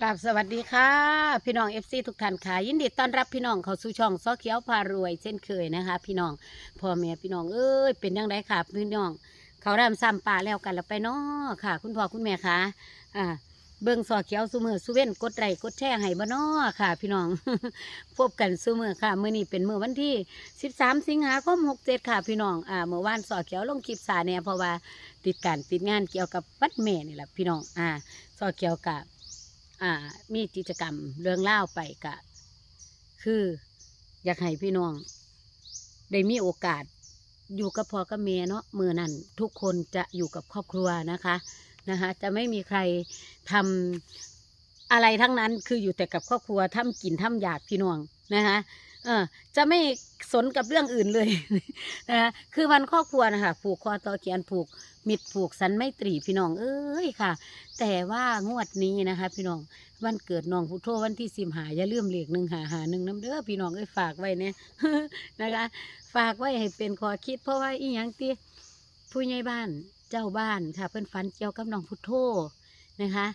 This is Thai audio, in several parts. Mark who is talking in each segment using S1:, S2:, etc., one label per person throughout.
S1: กราบสวัสดีค่ะ พี่น้องเอฟซีทุกท่านค่ะ ยินดีต้อนรับพี่น้องเข้าสู่ช่องซอเขียวพารวย เช่นเคยนะคะ พี่น้องพ่อแม่พี่น้องเอ้ยเป็นยังไงค่ะพี่น้อง เขารำซ้ำป่าแล้วกันแล้วไปเนาะค่ะ คุณพ่อคุณแม่ค่ะอ่าเบิ่งซอเขียวซูมือซูเว้นกดไลค์กดแชร์ให้บ่นาะค่ะ พี่น้องพบกันซูมือค่ะเมื้อนี้เป็นมื้อวันที่ 13 สิงหาคม67 ค่ะ พี่น้องอ่าเมื่อวานซอเขียวลงคลิปสาเนี่ยเพราะว่าติดการติดงานเกี่ยวกับวัดแม่นี่แหละพี่น้องอ่าซอเขียวกับ อ่า มีกิจกรรมเรื่องเล่าไปกะ คืออยากให้พี่น้อง ได้มีโอกาสอยู่กับพ่อกับแม่เนาะมือนั้นทุกคนจะอยู่กับครอบครัวนะคะนะคะ จะไม่มีใครทำอะไรทั้งนั้นคืออยู่แต่กับครอบครัวทำกินทำอยากพี่น้องนะคะเออจะไม่สนกับเรื่องอื่นเลยนะคะคือวันครอบครัวนะคะผูกคอต่อเขียนผูก มิตรผูกสันไม่ตรีพี่น้องเอ้ยค่ะ แต่ว่างวดนี้นะคะ พี่น้องวันเกิดน้องพุทโธวันที่สิมหาอย่าลืมเหลขหนึ่งหาหาหนึ่งน้ำเด้อพี่น้องเอ้ยฝากไว้เนี่ยนะคะ ฝากไว้ให้เป็นขอคิด เพราะว่าอีหยังที่ผู้ใหญ่บ้านเจ้าบ้านค่ะ เพิ่อนฝันเกี่ยวกับน้องพุทโธนะคะ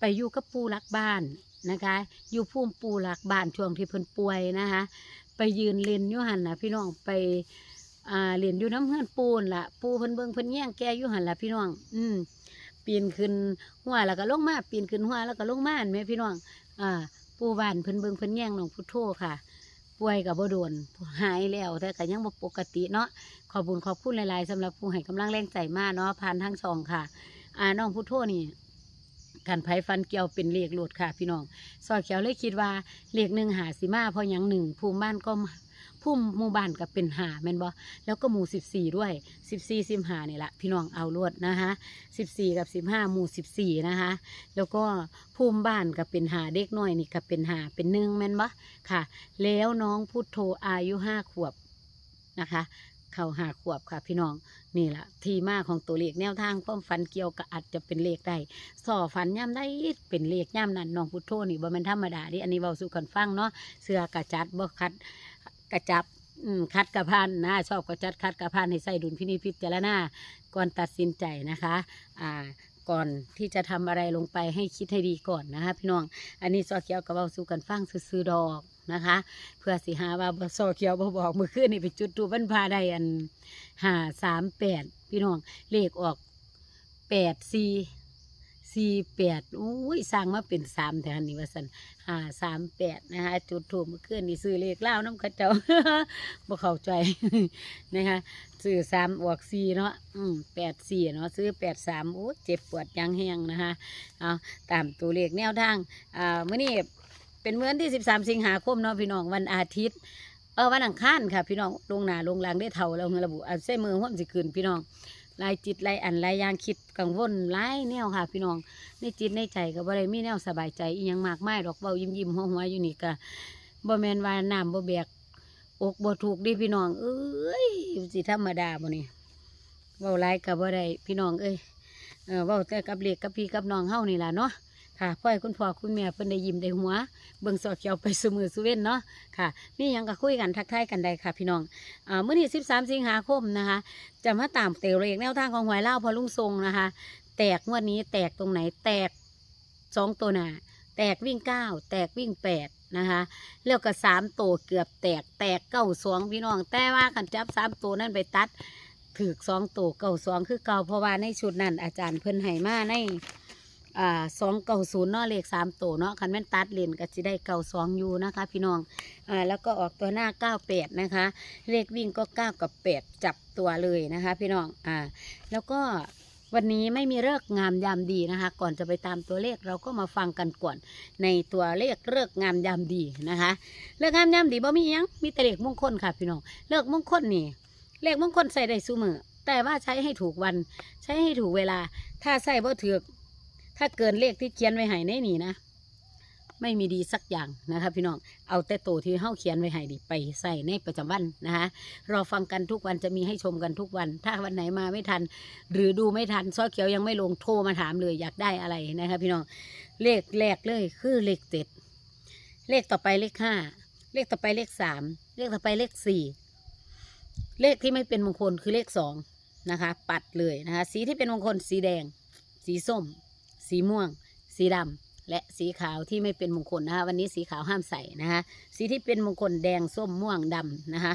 S1: ไปอยู่กับปูรักบ้านนะคะ อยู่พุ่มปูรักบ้านช่วงที่เพิ่นป่วยนะคะ ไปยืนเล่นยู่หันนะพี่น้องไป อ่าเล่นอยู่น้ำเฮือนปูนละปูเพิ่นเบิ่งเพิ่นแย่งแกอยู่หันละพี่น้อง อืมปีนขึ้นหัวแล้วก็ลงมาปีนขึ้นหัวแล้วก็ลงมานไหมพี่น้อง อ่า ปูบ้านเพิ่นเบิ่งเพิ่นแย่งน้องพุทโธค่ะ ป่วยกับบ่โดนหายแล้วแต่ก็ยังบ่ปกติเนาะขอบุญขอบคุณหลายๆสำหรับผู้ให้กำลังแรงใจมากเนาะผ่านทั้งสองค่ะ อ่าน้องพุทโธนี่กันไผ่ฟันเกี่ยวเป็นเลขโลดค่ะพี่น้องซอยเขียวเลยคิดว่าเลขหนึ่งหาสิมาเพราะหยังหนึ่งภูมิบ้านก็ ภูมิหมู่บ้านก็เป็นหาแม่นบ่แล้วก็หมู่สิบสี่ด้วยสิบสี่สิบหานี่แหละพี่น้องเอารวดนะคะสิบสี่กับสิบห้าหมู่สิบสี่นะคะแล้วก็ภูมิบ้านก็เป็นหาเด็กน้อยนี่ก็เป็นหาเป็นหนึ่งแม่นบ่ค่ะ แล้วน้องพุทโธอายุห้าขวบนะคะเข้าหาขวบค่ะพี่น้องนี่แหละที่มาของตัวเลขแนวทางความฝันเกี่ยวกับอาจจะเป็นเลขได้สอฝันย่ำได้เป็นเลขย่ำนั้นน้องพุทโธนี่บ่ม่นธรรมดาดิอันนี้เบาสู่กันฟังเนาะเสือกระจัดบ่คัด กระจับคัดกระพันนะชอบกระจัดคัดกระพันให้ใส่ดุลพินิจพิจารณาก่อนตัดสินใจนะคะอ่าก่อนที่จะทำอะไรลงไปให้คิดให้ดีก่อนนะคะพี่น้อง อันนี้ซอเขียวกับเบาสู่กันฟังซื้อดอกนะคะ เพื่อสิหาว่าบ่ซอเขียวบ่บอกเมื่อคืนนี่ไปจุดตูบันพาได้อันหาสามแปดพี่น้องเลขออกแปดสี่ สี่แปดอุ้ยสร้างมาเป็นสามแต่อันนี้ว่าสันหาสามแปดนะคะจุดถูกเมื่อคืนนี่ซื้อเลขเล่าน้ำข้าเจ้าบ่เข้าใจนะคะซื้อสามออกสี่เนาะอืมแปดสี่เนาะซื้อแปดสามโอ้เจ็บปวดยังแห้งนะคะเอาตามตัวเลขแนวทางอ่ามื่อนี้เป็นเมื่อนที่13สิงหาคมเนาะพี่น้องวันอาทิตย์เออวันอังคารค่ะพี่น้องลงหนาลงหลังได้เท่าแล้วเงระบุอันเส้มือห้อมสิคืนพี่น้อง ลายจิตลายอันลายยางคิดกังวลลายแนวค่ะ พี่น้องในจิตในใจกับ่ได้มีแนวสบายใจอีหยังมากมายดอกเบายิ้มยิ้มหัวหัวอยู่นี่กะบ่แมนว่าน้ำบ่แบกอกบ่ถูกดิพี่น้อง เอ้ยสิธรรมดาบ่นี่เบาไลายกับ่ได้พี่น้องเอ้ยเออเว้าแต่กับเล็กกับพี่กับน้องเฮานี่ล่ะเนาะ ค่ะพ่อให้คุณพ่อคุณแม่เพิ่นได้ยิ้มได้หัว เบิ่งสอดเขียวไปสมือสุเว้นเนาะค่ะมีหยังก็คุยกันทักทายกันได้ค่ะพี่น้องอ่ามื้อนี้13 สิงหาคมนะคะ จะมาตามเตะเลขแนวทางของหวยเล่าพอลุงทรงนะคะ แตกงวดนี้แตกตรงไหนแตกสองตัวหนาแตกวิ่งเก้าแตกวิ่งแปดนะคะแล้วก็สามตัวเกือบแตกแตกเก้าสองพี่น้อง แต่ว่าขันจับสามตัวนั่นไปตัดถือสองตัวเก้าสองคือเก่าเพราะว่าในชุดนั้นอาจารย์เพิ่นให้มาใน อ่าสองเก้าศูนย์เนาะเลขสามตัวเนาะคันแม่นตัดเลนก็จะได้เก้าสองอยู่นะคะ พี่น้องอ่าแล้วก็ออกตัวหน้าเก้าแปดนะคะ เลขวิ่งก็เก้ากับแปดจับตัวเลยนะคะ พี่น้องอ่าแล้วก็วันนี้ไม่มีเลิกงามยามดีนะคะ ก่อนจะไปตามตัวเลขเราก็มาฟังกันก่อน ในตัวเลขเลิกงามยามดีนะคะเลิกงามยามดีบ่มียังมีแต่เลขมงคลค่ะพี่น้องเลขมงคลนี่เลขมงคลใส่ได้ซุมือแต่ว่าใช้ให้ถูกวัน ใช้ให้ถูกเวลา ถ้าใส่บ่ถือ ถ้าเกินเลขที่เขียนไว้ให้ในนี่นะ ไม่มีดีสักอย่างนะคะพี่น้อง เอาแต่โตที่เฮาเขียนไว้ให้ดีไปใส่ในประจำวันนะคะรอฟังกันทุกวันจะมีให้ชมกันทุกวัน ถ้าวันไหนมาไม่ทัน หรือดูไม่ทันซอเขียวยังไม่ลงโทรมาถามเลยอยากได้อะไรนะคะพี่น้อง เลขแรกเลยคือเลขเจ็ดเลขต่อไปเลขห้าเลขต่อไปเลขสามเลขต่อไปเลขสี่เลขที่ไม่เป็นมงคลคือเลขสองนะคะ ปัดเลยนะคะ สีที่เป็นมงคลสีแดง สีส้ม สีม่วง สีดำและสีขาวที่ไม่เป็นมงคลนะคะวันนี้สีขาวห้ามใส่นะคะสีที่เป็นมงคลแดงส้มม่วงดำนะคะ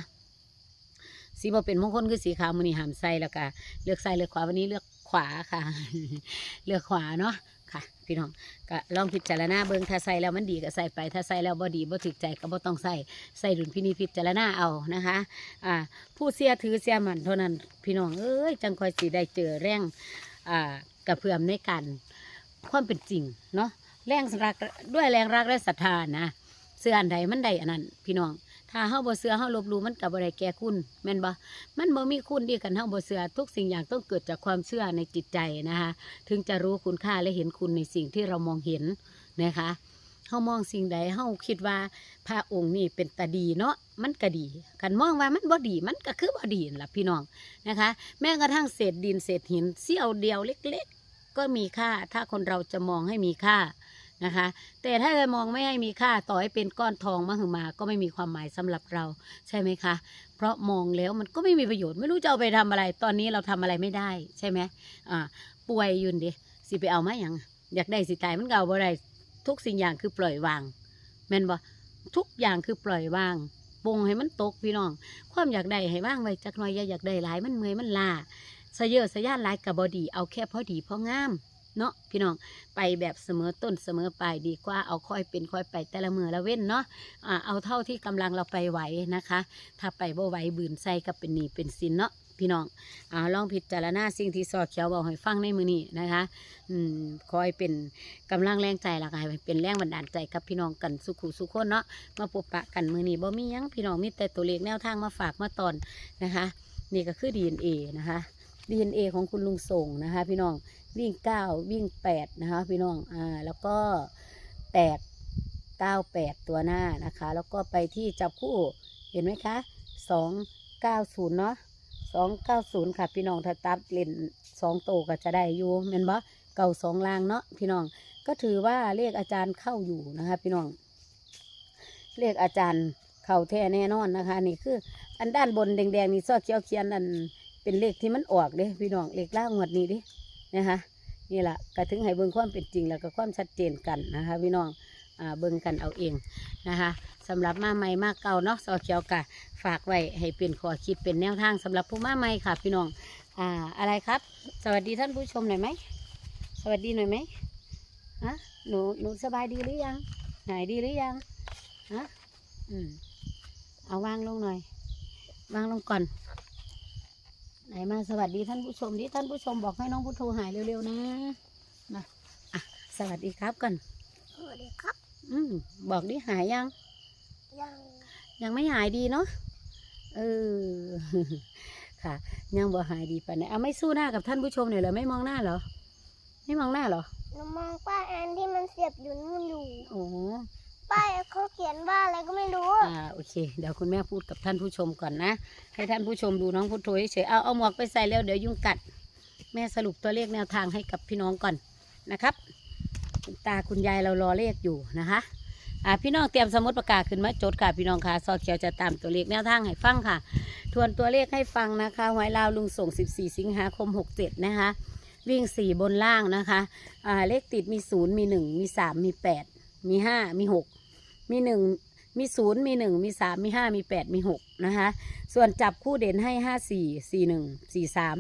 S1: สีบ่เป็นมงคลคือสีขาวมือนี่ห้ามใส่แล้วก็เลือกใส่เลือกขวาวันนี้เลือกขวาค่ะ เลือกขวาเนาะค่ะพี่น้องก็ลองพิจารณาเบิ่งถ้าใส่แล้วมันดีก็ใส่ไป ถ้าใส่แล้วบ่ดีบ่ถึกใจก็บ่ต้องใส่ใส่ดุลพินิจพิจารณาเอานะคะอ่าผู้เสียถือเสียมันเท่านั้นพี่น้องเอ้ยจังคอยสิได้เจอแรงอ่ากระเพื่อมในการ ความเป็นจริงเนาะแรงรักด้วยแรงรักและศรัทธานะเสื้ออันใดมันใดอันนั้น พี่น้อง ถ้าเฮาบ่เสือเฮาลบลู่มันก็บ่ได้แก่คุณแม่นบ่มันบ่มีคุณดีกันเฮาบ่เสือทุกสิ่งอย่างต้องเกิดจากความเชื่อในจิตใจนะคะถึงจะรู้คุณค่าและเห็นคุณในสิ่งที่เรามองเห็นนะคะเฮามองสิ่งใดเฮาคิดว่าพระองค์นี่เป็นตาดีเนาะมันก็ดีกันมองว่ามันบ่ดีมันก็คือบ่ดีล่ะพี่น้องนะคะ แม้กระทั่งเศษดินเศษหินเสี้ยวเดียวเล็ก ก็มีค่า ถ้าคนเราจะมองให้มีค่านะคะ แต่ถ้าจะมองไม่ให้มีค่าต่อให้เป็นก้อนทองมหึมาก็ไม่มีความหมายสำหรับเราใช่ไหมคะ เพราะมองแล้วมันก็ไม่มีประโยชน์ไม่รู้จะเอาไปทำอะไร ตอนนี้เราทำอะไรไม่ได้ใช่ไหมอ่าป่วยยืนดิสิไปเอามาอย่างอยากได้สิตายมันก็เอาบ่ได้ทุกสิ่งอย่างคือปล่อยวางแม่นบ่ทุกอย่างคือปล่อยวางปงให้มันตกพี่น้อง ความอยากได้ให้ว่างไว้จักหน่อยอย่าอยากได้หลายมันเมื่อยมันลา สเยอะสย่านหลายกับบอดี เอาแค่พอดีพองามเนาะพี่น้องไปแบบเสมอต้นเสมอปลายดีกว่าเอาค่อยเป็นค่อยไปแต่ละมือละเว้นเนาะอ่าเอาเท่าที่กำลังเราไปไหวนะคะ ถ้าไปบ่ไหวบืนใส่ก็เป็นหนีเป็นสินเนาะพี่น้องอ่าลองพิจารณาสิ่งที่สอดเขียวบอกให้ฟังในมือนี้นะคะอืมคอยเป็นกำลังแรงใจละกให้เป็นแรงบันดาลใจกับพี่น้องกันสุขุสุขคนเนาะมาพบปะกันมือนี้บ่มียังพี่น้องมีแต่ตัวเลขแนวทางมาฝากมาตอนนะคะ นี่ก็คือ DNA นะคะ DNA ของคุณลุงส่งนะคะ พี่น้องวิ่ง 9 วิ่ง 8 นะคะ พี่น้องอ่าแล้วก็แตก 98 ตัวหน้านะคะ แล้วก็ไปที่จับคู่เห็นไหมคะ290 เนาะ290 ค่ะพี่น้องถ้าตัดเล่น2โตวก็จะได้อยู่แม่นบ่เก่าสองลางเนาะพี่น้องก็ถือว่าเลขอาจารย์เข้าอยู่นะคะ พี่น้องเลขอาจารย์เข้าแท้แน่นอนนะคะ นี่คือ อันด้านบนแดงๆนี่ซอกเขียวเขียนอัน เป็นเลขที่มันออกเด้พี่น้องเลขล่างงวดนี้เดินะคะนี่แหละก็ถึงให้เบิ่งความเป็นจริงแล้วก็ความชัดเจนกันนะคะ พี่น้องอเบิ่งกันเอาเองนะคะสำหรับมาใหม่มาเก่าเนาะซอเขียวกะฝากไว้ให้เป็นข้อคิดเป็นแนวทางสำหรับผู้มาใหม่ค่ะ พี่น้องอ่าอะไรครับ สวัสดีท่านผู้ชมหน่อยไหมสวัสดีหน่อยไหมฮะหนูหนูสบายดีหรือยังหายดีหรือยังฮะอืมเอาวางลงหน่อยวางลงก่อน ไหนมาสวัสดีท่านผู้ชมดิท่านผู้ชมบอกให้น้องพุทโธหายเร็วๆนะมาอะสวัสดีครับก่อน
S2: สวัสดีครับ
S1: อืมบอกดิหายยัง
S2: ยัง
S1: ยังไม่หายดีเนาะเออค่ะ ยังบ่หายดีปานไหนเอาไม่สู้หน้ากับท่านผู้ชมหน่อยเหรอไม่มองหน้าเหรอไม่มองหน้าเหรอ
S2: หนูมองป้ายอันที่มันเสียบอยู่นู่นอยู่
S1: โอ้
S2: ป้ายเขาเขียนว่าอะไรก็ไม่รู้
S1: อ่าโอเค เดี๋ยวคุณแม่พูดกับท่านผู้ชมก่อนนะ ให้ท่านผู้ชมดูน้องพุทโธเฉยเอาเอาหมวกไปใส่แล้วเดี๋ยวยุงกัด แม่สรุปตัวเลขแนวทางให้กับพี่น้องก่อนนะครับคุณตาคุณยายเรารอเลขอยู่นะคะอ่าพี่น้องเตรียมสมุดประกาศขึ้นมาจดค่ะพี่น้องค่ะซอเขียวจะตามตัวเลขแนวทางให้ฟังค่ะ ทวนตัวเลขให้ฟังนะคะหวยลาวลุงส่ง 14 สิงหาคม 67 นะคะ วิ่ง 4 บนล่างนะคะอ่าเลขติดมี 0 มี 1 มี 3 มี 8 มี 5 มี 6 มีหนึ่งมีศูนย์มีหนึ่งมีสามมีห้ามีแปดมีหกนะคะส่วนจับคู่เด่นให้ห้าสี่สี่หนึ่งสี่สาม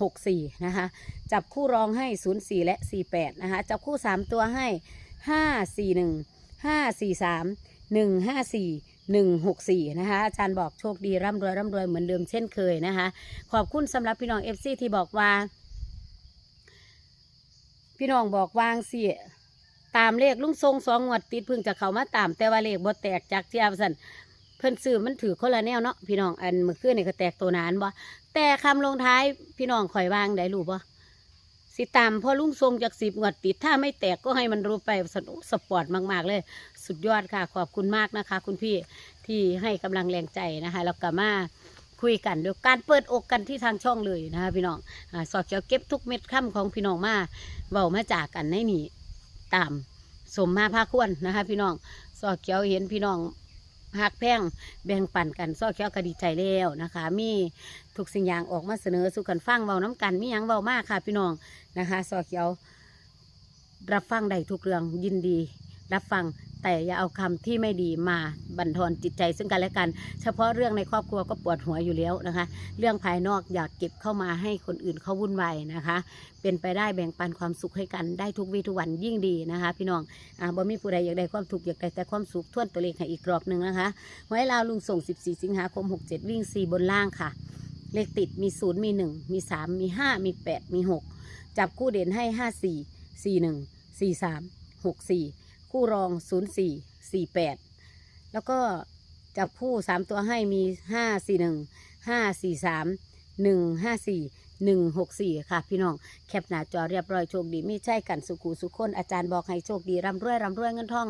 S1: หกสี่นะคะจับคู่รองให้ศูนย์สี่และสี่แปดนะคะจับคู่สามตัวให้ห้าสี่หนึ่งห้าสี่สามหนึ่งห้าสี่หนึ่งหกสี่นะคะอาจารย์บอกโชคดีร่ำรวยร่ำรวยเหมือนเดิมเช่นเคยนะคะขอบคุณสำหรับพี่น้องเอฟซีที่บอกว่า พี่น้องบอกวางเสีย ตามเลขลุงทรงสองงวดติดเพิ่งจะเข้ามาตามแต่ว่าเลขบ่แตกจากเทียบสันเพิ่นซื้อมันถือคนละแนวเนาะพี่น้องอันเมื่อคืนนี่ก็แตกตัวนานบ่แต่คำลงท้ายพี่น้องข่อยวางได้รู้บ่สิตามเพอลุงทรงจากสิบงวดติดถ้าไม่แตกก็ให้มันรู้ไปสนุกสปอร์ตมาก ๆ เลย สุดยอดค่ะ ขอบคุณมากนะคะ คุณพี่ที่ให้กำลังแรงใจนะคะแล้วก็มาคุยกันด้วยการเปิดอกกันที่ทางช่องเลยนะคะพี่น้องอาสอดเจียวเก็บทุกเม็ดค่ำของพี่น้องมาเบามาจากกันในนี่ ตามสมมาภาควรนะคะ พี่น้องซอเขียวเห็นพี่น้องหักแพงแบ่งปันกันซอเขียวก็ดีใจแล้วนะคะ มีทุกสิ่งอย่างออกมาเสนอสู่กันฟังเบาน้ำกันมีหยังเบามากค่ะ พี่น้องนะคะซอเขียว รับฟังได้ทุกเรื่องยินดี รับฟัง แต่อย่าเอาคำที่ไม่ดีมาบั่นทอนจิตใจซึ่งกันและกัน เฉพาะเรื่องในครอบครัวก็ปวดหัวอยู่แล้วนะคะ เรื่องภายนอกอยากเก็บเข้ามาให้คนอื่นเขาวุ่นวายนะคะ เป็นไปได้แบ่งปันความสุขให้กันได้ทุกวีทุกวันยิ่งดีนะคะ พี่น้องอ่าบ่มีผู้ใดอยากได้ความทุกข์อยากได้แต่ความสุขท่วนตัวเลขให้อีกรอบหนึ่งนะคะไว้ลาวลุงส่ง 14 สิงหาคม 67 วิ่ง 4 บนล่างค่ะ เลขติดมี 0 มี 1 มี 3 มี 5 มี 8 มี 6 จับคู่เด่นให้ 5 4 4 1 4 3 6 4 คู่รอง 0 4 4 8 แล้วก็จับคู่ 3 ตัวให้มี 5 4 1 5 4 3 1 5 4 1 6 4 ค่ะพี่น้อง แคปหน้าจอเรียบร้อยโชคดีไม่ใช่กันสุขูสุขคนอาจารย์บอกให้โชคดีร่ำรวยร่ำรวยเงินทอง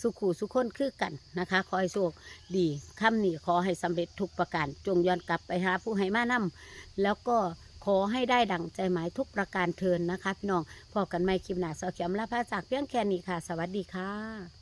S1: สุขูสุขคนคือกันนะคะ ขอให้โชคดีคำนี้ขอให้สำเร็จทุกประการ จงย้อนกลับไปหาผู้ให้มานำแล้วก็ ขอให้ได้ดั่งใจหมายทุกประการเทินนะคะ พี่น้องพอกันไม่คลิปหน้าสอเขียมลาพาจากเพียงแค่นี้ค่ะ สวัสดีค่ะ